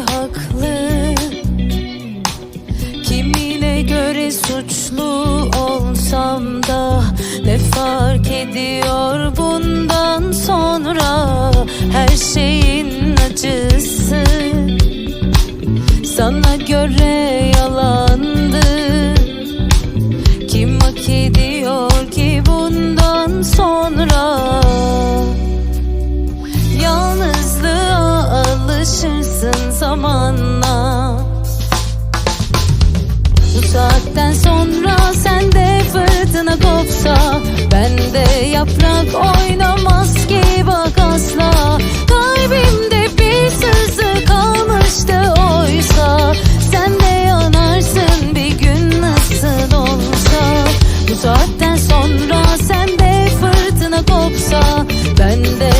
haklı. Kimine göre suçlu olsam da Ne fark ediyor bundan sonra? Her şeyin acısı Sana göre yalandı. Kim hak ediyor yaprak oynamaz ki bak asla. Kalbimde bir sızı kalmıştı oysa. Sen de yanarsın bir gün nasıl olsa. Bu saatten sonra sende fırtına kopsa. Bende yaprak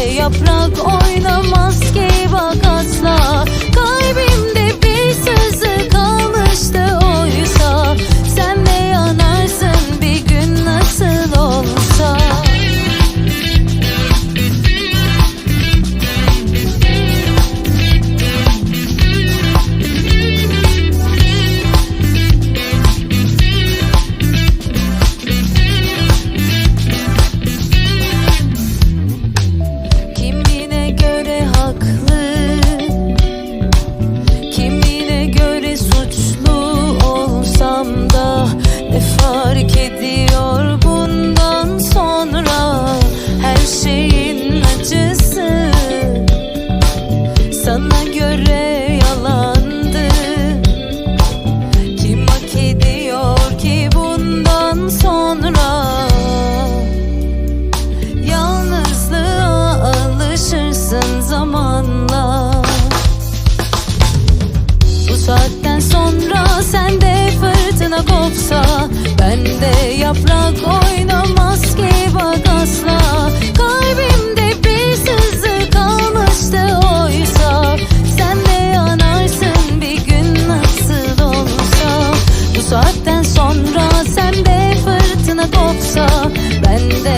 Sana göre yalandı. Kim hak ediyor ki bundan sonra? Yalnızlığa alışırsın zamanla. Bu saatten sonra sende fırtına kopsa Bende yaprak oynamaz saatten sonra sende fırtına kopsa Bende yaprak